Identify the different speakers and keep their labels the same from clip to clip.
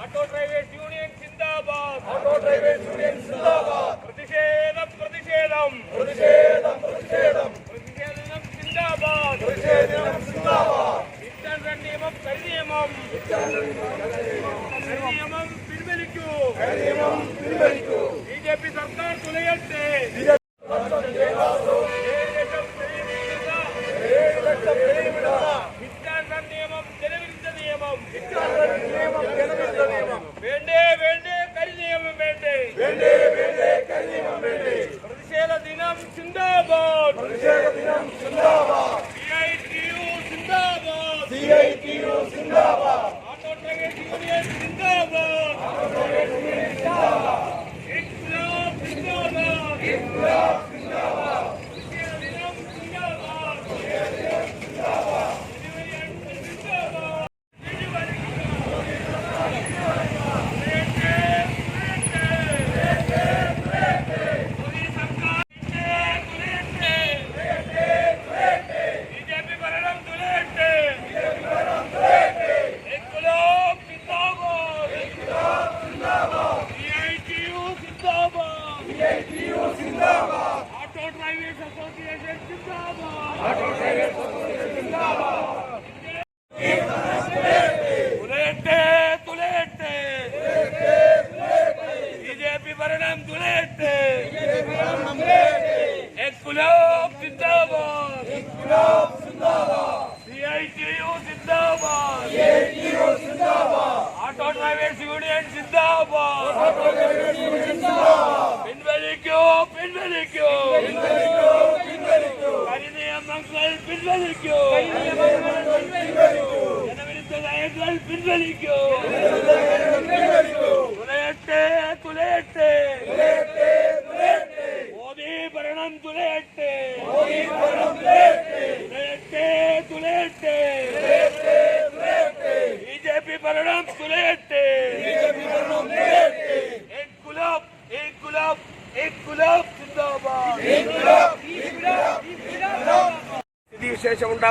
Speaker 1: Auto drivers union zindabad auto drivers union zindabad പ്രതിഷേധം പ്രതിഷേധം. പ്രതിഷേധം പ്രതിഷേധം. പ്രതിഷേധം സിന്ദാബാദ് പ്രതിഷേധം സിന്ദാബാദ് വിറ്റാൻ നിയമം കരിനിയമം. കരിനിയമം പിൻവലിക്കൂ. കരിനിയമം പിൻവലിക്കൂ. ബി ജെ പി സർക്കാർ തുലയട്ടെ. never. പിൻവലിക്കൂ. കരിനിയമങ്ങൾ പിൻവലിക്കൂ. ജനവിരുദ്ധ നയങ്ങൾ പിൻവലിക്കൂ.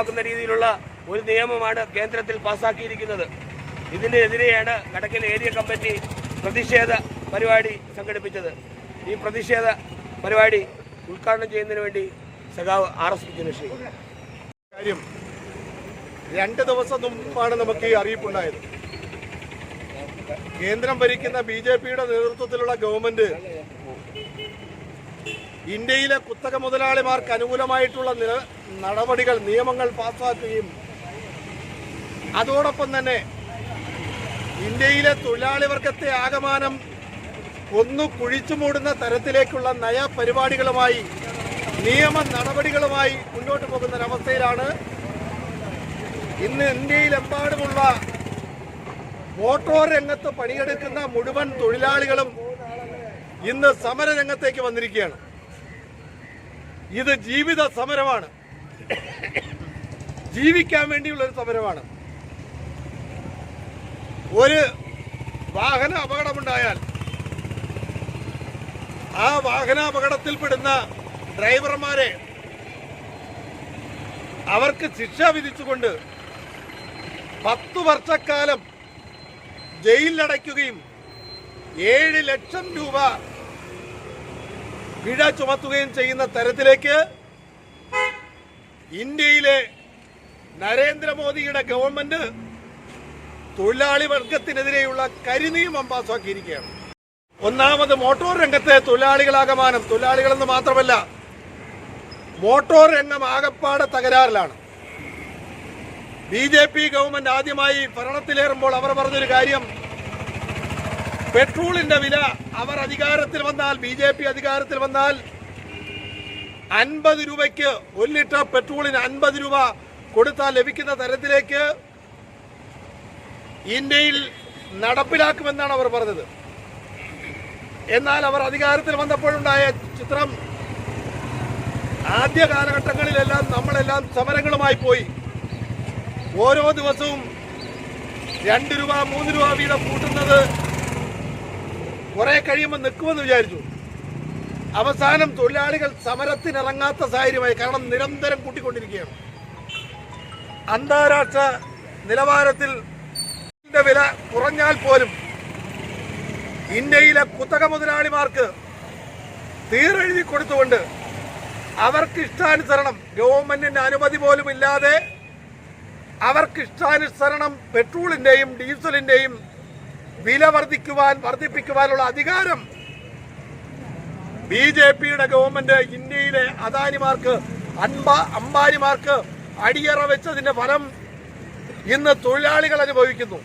Speaker 1: ഉണ്ടാക്കുന്ന രീതിയിലുള്ള ഒരു നിയമമാണ് കേന്ദ്രത്തിൽ പാസാക്കിയിരിക്കുന്നത്. ഇതിനെതിരെയാണ് കടക്കൽ ഏരിയ കമ്മിറ്റി പ്രതിഷേധ പരിപാടി സംഘടിപ്പിച്ചത്. ഈ പ്രതിഷേധ പരിപാടി ഉദ്ഘാടനം ചെയ്യുന്നതിന് വേണ്ടി സഖാവ് ആർ എസ്
Speaker 2: കാര്യം രണ്ട് ദിവസം മുമ്പാണ് നമുക്ക് ഈ അറിയിപ്പുണ്ടായത് കേന്ദ്രം ഭരിക്കുന്ന ബി ജെ പിയുടെ നേതൃത്വത്തിലുള്ള ഗവൺമെന്റ് ഇന്ത്യയിലെ കുത്തക മുതലാളിമാർക്ക് അനുകൂലമായിട്ടുള്ള നടപടികൾ നിയമങ്ങൾ പാസാക്കുകയും അതോടൊപ്പം തന്നെ ഇന്ത്യയിലെ തൊഴിലാളി വർഗത്തെ ആകമാനം ഒന്നു കുഴിച്ചു മൂടുന്ന തരത്തിലേക്കുള്ള നയപരിപാടികളുമായി നിയമ നടപടികളുമായി മുന്നോട്ട് പോകുന്ന ഒരവസ്ഥയിലാണ് ഇന്ന് ഇന്ത്യയിലെമ്പാടുമുള്ള മോട്ടോർ രംഗത്ത് പണിയെടുക്കുന്ന മുഴുവൻ തൊഴിലാളികളും ഇന്ന് സമരരംഗത്തേക്ക് വന്നിരിക്കുകയാണ്. ഇത് ജീവിത സമരമാണ്. ജീവിക്കാൻ വേണ്ടിയുള്ള ഒരു സമരമാണ്. ഒരു വാഹന അപകടമുണ്ടായാൽ ആ വാഹനാപകടത്തിൽപ്പെടുന്ന ഡ്രൈവർമാരെ അവർക്ക് ശിക്ഷ വിധിച്ചുകൊണ്ട് പത്തു വർഷക്കാലം ജയിലിലടയ്ക്കുകയും ഏഴ് ലക്ഷം രൂപ പിഴ ചുമത്തുകയും ചെയ്യുന്ന തരത്തിലേക്ക് ഇന്ത്യയിലെ നരേന്ദ്രമോദിയുടെ ഗവൺമെന്റ് തൊഴിലാളി വർഗത്തിനെതിരെയുള്ള കരിനിയമം പാസ്സാക്കിയിരിക്കുകയാണ് ഒന്നാമത് മോട്ടോർ രംഗത്തെ തൊഴിലാളികളാകമാനം തൊഴിലാളികളെന്ന് മാത്രമല്ല മോട്ടോർ രംഗം ആകപ്പാടെ തകരാറിലാണ്. ബി ജെ പി ഗവൺമെന്റ് ആദ്യമായി ഭരണത്തിലേറുമ്പോൾ അവർ പറഞ്ഞൊരു കാര്യം പെട്രോളിന്റെ വില അവർ അധികാരത്തിൽ വന്നാൽ ബി ജെ പി അധികാരത്തിൽ വന്നാൽ അൻപത് രൂപയ്ക്ക് ഒരു ലിറ്റർ പെട്രോളിന് അൻപത് രൂപ കൊടുത്താൽ ലഭിക്കുന്ന തരത്തിലേക്ക് ഇന്ത്യയിൽ നടപ്പിലാക്കുമെന്നാണ് അവർ പറഞ്ഞത്. എന്നാൽ അവർ അധികാരത്തിൽ വന്നപ്പോഴുണ്ടായ ചിത്രം ആദ്യ കാലഘട്ടങ്ങളിലെല്ലാം നമ്മളെല്ലാം സമരങ്ങളുമായി പോയി. ഓരോ ദിവസവും രണ്ട് രൂപ മൂന്ന് രൂപ വീതം കൂട്ടുന്നത് കുറെ കഴിയുമ്പോൾ നിൽക്കുമെന്ന് വിചാരിച്ചു. അവസാനം തൊഴിലാളികൾ സമരത്തിനിറങ്ങാത്ത സാഹചര്യമായി കാരണം നിരന്തരം കൂട്ടിക്കൊണ്ടിരിക്കുകയാണ്. അന്താരാഷ്ട്ര നിലവാരത്തിൽ വില കുറഞ്ഞാൽ പോലും ഇന്ത്യയിലെ കുത്തക മുതലാളിമാർക്ക് തീരെഴുതി കൊടുത്തുകൊണ്ട് അവർക്ക് ഇഷ്ടാനുസരണം ഗവൺമെന്റിന്റെ അനുമതി പോലും ഇല്ലാതെ അവർക്ക് ഇഷ്ടാനുസരണം പെട്രോളിന്റെയും ഡീസലിന്റെയും വില വർദ്ധിക്കുവാൻ വർദ്ധിപ്പിക്കുവാനുള്ള അധികാരം ബി ജെ പിയുടെ ഗവൺമെന്റ് ഇന്ത്യയിലെ അദാനിമാർക്ക് അൻപ അംബാനിമാർക്ക് അടിയറ വെച്ചതിന്റെ ഫലം ഇന്ന് തൊഴിലാളികൾ അനുഭവിക്കുന്നു.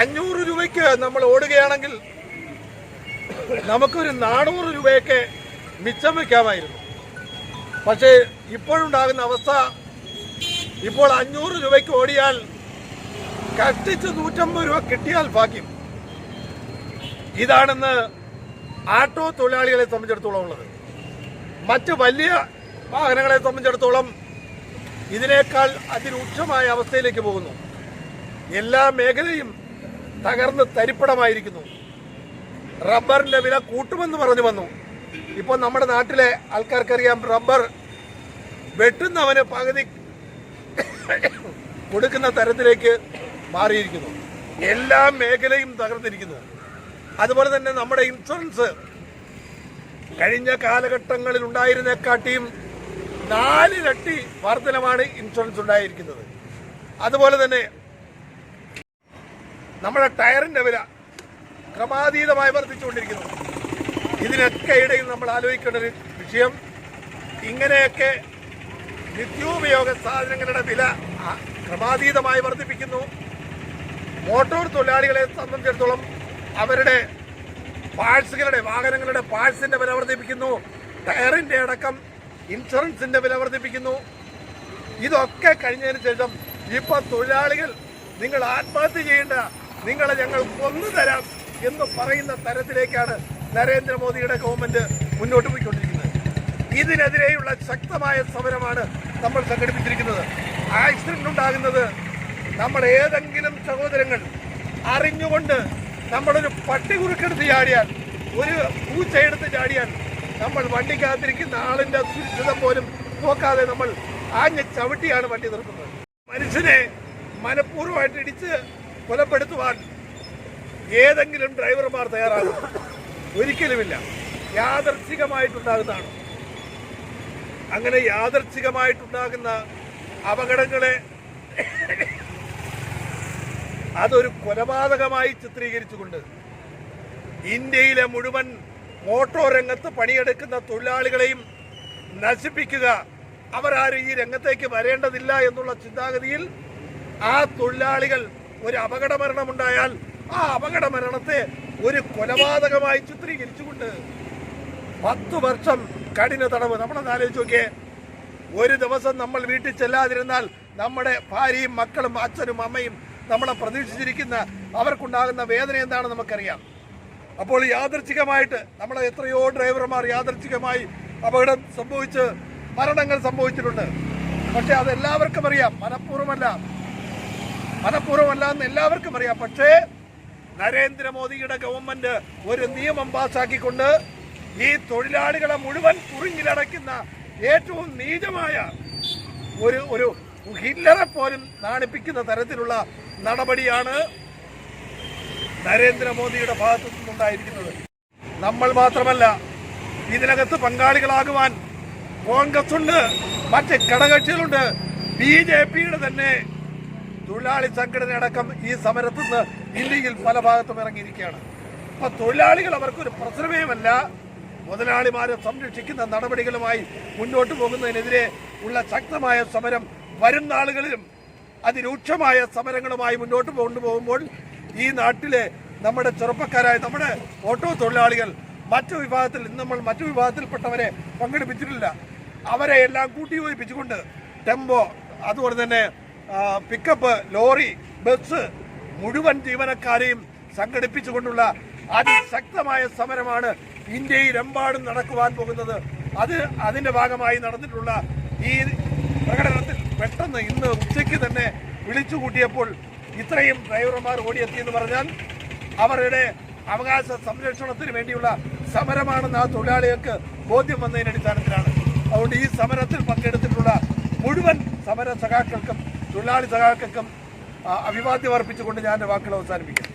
Speaker 2: അഞ്ഞൂറ് രൂപയ്ക്ക് നമ്മൾ ഓടുകയാണെങ്കിൽ നമുക്കൊരു നാനൂറ് രൂപയൊക്കെ മിച്ചം വയ്ക്കാമായിരുന്നു. പക്ഷേ ഇപ്പോഴുണ്ടാകുന്ന അവസ്ഥ ഇപ്പോൾ അഞ്ഞൂറ് രൂപയ്ക്ക് ഓടിയാൽ കഷ്ടിച്ച് നൂറ്റമ്പത് രൂപ കിട്ടിയാൽ ഭാഗ്യം. ഇതാണെന്ന് ആട്ടോ തൊഴിലാളികളെ സംബന്ധിച്ചിടത്തോളം ഉള്ളത്. മറ്റ് വലിയ വാഹനങ്ങളെ സംബന്ധിച്ചിടത്തോളം ഇതിനേക്കാൾ അതിരൂക്ഷമായ അവസ്ഥയിലേക്ക് പോകുന്നു. എല്ലാ മേഖലയും തകർന്ന് തരിപ്പടമായിരിക്കുന്നു. റബ്ബറിന്റെ വില കൂട്ടുമെന്ന് പറഞ്ഞു വന്നു. ഇപ്പോൾ നമ്മുടെ നാട്ടിലെ ആൾക്കാർക്കറിയാം റബ്ബർ വെട്ടുന്നവന് പകുതി കൊടുക്കുന്ന തരത്തിലേക്ക് മാറിയിരിക്കുന്നു. എല്ലാ മേഖലയും തകർന്നിരിക്കുന്നു. അതുപോലെ തന്നെ നമ്മുടെ ഇൻഷുറൻസ് കഴിഞ്ഞ കാലഘട്ടങ്ങളിൽ ഉണ്ടായിരുന്നേക്കാട്ടിയും നാലിരട്ടി വർധനമാണ് ഇൻഷുറൻസ് ഉണ്ടായിരിക്കുന്നത്. അതുപോലെ തന്നെ നമ്മുടെ ടയറിന്റെ വില ക്രമാതീതമായി വർദ്ധിച്ചുകൊണ്ടിരിക്കുന്നു. ഇതിനൊക്കെ ഇടയിൽ നമ്മൾ ആലോചിക്കേണ്ട ഒരു വിഷയം ഇങ്ങനെയൊക്കെ നിത്യോപയോഗ സാധനങ്ങളുടെ വില ക്രമാതീതമായി വർദ്ധിപ്പിക്കുന്നു. മോട്ടോർ തൊഴിലാളികളെ സംബന്ധിച്ചിടത്തോളം അവരുടെ പാഴ്സുകളുടെ വാഹനങ്ങളുടെ പാഴ്സിന്റെ വില വർദ്ധിപ്പിക്കുന്നു. ടയറിന്റെ അടക്കം ഇൻഷുറൻസിന്റെ വില വർദ്ധിപ്പിക്കുന്നു. ഇതൊക്കെ കഴിഞ്ഞതിന് ശേഷം ഇപ്പൊ തൊഴിലാളികൾ നിങ്ങൾ ആത്മഹത്യ ചെയ്യേണ്ട നിങ്ങളെ ഞങ്ങൾ കൊന്നു തരാം എന്ന് പറയുന്ന തരത്തിലേക്കാണ് നരേന്ദ്രമോദിയുടെ ഗവൺമെന്റ് മുന്നോട്ട് പോയിക്കൊണ്ടിരിക്കുന്നത്. ഇതിനെതിരെയുള്ള ശക്തമായ സമരമാണ് നമ്മൾ സംഘടിപ്പിച്ചിരിക്കുന്നത്. ആക്സിഡന്റ് ഉണ്ടാകുന്നത് നമ്മൾ ഏതെങ്കിലും സഹോദരങ്ങൾ അറിഞ്ഞുകൊണ്ട് നമ്മളൊരു പട്ടി കുറുക്കെടുത്ത് ചാടിയാൽ ഒരു പൂച്ചയെടുത്ത് ചാടിയാൽ നമ്മൾ വണ്ടി വണ്ടിക്കകത്തിരിക്കുന്ന ആളിന്റെ സുരക്ഷിതം പോലും നോക്കാതെ നമ്മൾ ആഞ്ഞ ചവിട്ടിയാണ് വണ്ടി നിർത്തുന്നത്. മനുഷ്യനെ മനഃപൂർവമായിട്ട് ഇടിച്ച് കൊലപ്പെടുത്തുവാൻ ഏതെങ്കിലും ഡ്രൈവർമാർ തയ്യാറാകും. ഒരിക്കലുമില്ല. യാദർച്ഛികമായിട്ടുണ്ടാകുന്നതാണ് അങ്ങനെ യാദർച്ഛികമായിട്ടുണ്ടാകുന്ന അപകടങ്ങളെ അതൊരു കൊലപാതകമായി ചിത്രീകരിച്ചുകൊണ്ട് ഇന്ത്യയിലെ മുഴുവൻ മോട്ടോർ രംഗത്ത് പണിയെടുക്കുന്ന തൊഴിലാളികളെയും നശിപ്പിക്കുക. അവരാരും ഈ രംഗത്തേക്ക് വരേണ്ടതില്ല എന്നുള്ള ചിന്താഗതിയിൽ ആ തൊഴിലാളികൾ ഒരു അപകട മരണമുണ്ടായാൽ ആ അപകട മരണത്തെ ഒരു കൊലപാതകമായി ചിത്രീകരിച്ചുകൊണ്ട് പത്ത് വർഷം കഠിന തടവ്. നമ്മളൊന്ന് നോക്കിയേ. ഒരു ദിവസം നമ്മൾ വീട്ടിൽ ചെല്ലാതിരുന്നാൽ നമ്മുടെ ഭാര്യയും മക്കളും അച്ഛനും അമ്മയും നമ്മളെ പ്രതീക്ഷിച്ചിരിക്കുന്ന അവർക്കുണ്ടാകുന്ന വേദന എന്താണെന്ന് നമുക്കറിയാം. അപ്പോൾ യാദർച്ഛികമായിട്ട് നമ്മളെ എത്രയോ ഡ്രൈവർമാർ യാദർച്ഛികമായി അപകടം സംഭവിച്ച് മരണങ്ങൾ സംഭവിച്ചിട്ടുണ്ട്. പക്ഷെ അത് എല്ലാവർക്കും അറിയാം. മനഃപൂർവമല്ല. മനഃപൂർവമല്ല എന്ന് എല്ലാവർക്കും അറിയാം. പക്ഷേ നരേന്ദ്രമോദിയുടെ ഗവൺമെന്റ് ഒരു നിയമം പാസാക്കിക്കൊണ്ട് ഈ തൊഴിലാളികളെ മുഴുവൻ കുറിഞ്ഞിലടയ്ക്കുന്ന ഏറ്റവും നീചമായ ഒരു ഒരു ഹില്ലറെ പോലും നാണിപ്പിക്കുന്ന തരത്തിലുള്ള നടപടിയാണ് നരേന്ദ്രമോദിയുടെ ഭാഗത്തു നിന്നുണ്ടായിരിക്കുന്നത്. നമ്മൾ മാത്രമല്ല ഇതിനകത്ത് പങ്കാളികളാകുവാൻ കോൺഗ്രസ് ഉണ്ട് മറ്റ് ഘടകക്ഷികളുണ്ട് ബി ജെ പിയുടെ തന്നെ തൊഴിലാളി സംഘടനയടക്കം ഈ സമരത്തു നിന്ന് ഇന്ത്യയിൽ പല ഭാഗത്തും ഇറങ്ങിയിരിക്കുകയാണ്. അപ്പൊ തൊഴിലാളികൾ അവർക്കൊരു പ്രശ്നമേമല്ല മുതലാളിമാരെ സംരക്ഷിക്കുന്ന നടപടികളുമായി മുന്നോട്ട് പോകുന്നതിനെതിരെ ഉള്ള ശക്തമായ സമരം വരും നാളുകളിലും അതിരൂക്ഷമായ സമരങ്ങളുമായി മുന്നോട്ട് കൊണ്ടുപോകുമ്പോൾ ഈ നാട്ടിലെ നമ്മുടെ ചെറുപ്പക്കാരായ നമ്മുടെ ഓട്ടോ തൊഴിലാളികൾ മറ്റു വിഭാഗത്തിൽ ഇന്ന് നമ്മൾ മറ്റു വിഭാഗത്തിൽപ്പെട്ടവരെ പങ്കെടുപ്പിച്ചിട്ടില്ല. അവരെ എല്ലാം കൂട്ടിയോജിപ്പിച്ചുകൊണ്ട് ടെമ്പോ അതുപോലെ തന്നെ പിക്കപ്പ് ലോറി ബസ് മുഴുവൻ ജീവനക്കാരെയും സംഘടിപ്പിച്ചുകൊണ്ടുള്ള അതിശക്തമായ സമരമാണ് ഇന്ത്യയിലെമ്പാടും നടക്കുവാൻ പോകുന്നത്. അത് അതിന്റെ ഭാഗമായി നടന്നിട്ടുള്ള ഈ പ്രകടനത്തിൽ പെട്ടെന്ന് ഇന്ന് ഉച്ചയ്ക്ക് തന്നെ വിളിച്ചു കൂട്ടിയപ്പോൾ ഇത്രയും ഡ്രൈവർമാർ ഓടിയെത്തിയെന്ന് പറഞ്ഞാൽ അവരുടെ അവകാശ സംരക്ഷണത്തിന് വേണ്ടിയുള്ള സമരമാണെന്ന് ആ തൊഴിലാളികൾക്ക് ബോധ്യം വന്നതിന്റെ അടിസ്ഥാനത്തിലാണ്. അതുകൊണ്ട് ഈ സമരത്തിൽ പങ്കെടുത്തിട്ടുള്ള മുഴുവൻ സമര സഖാക്കൾക്കും തൊഴിലാളി സഖാക്കൾക്കും അഭിവാദ്യം അർപ്പിച്ചുകൊണ്ട് ഞാൻ വാക്കുകൾ അവസാനിപ്പിക്കുന്നു.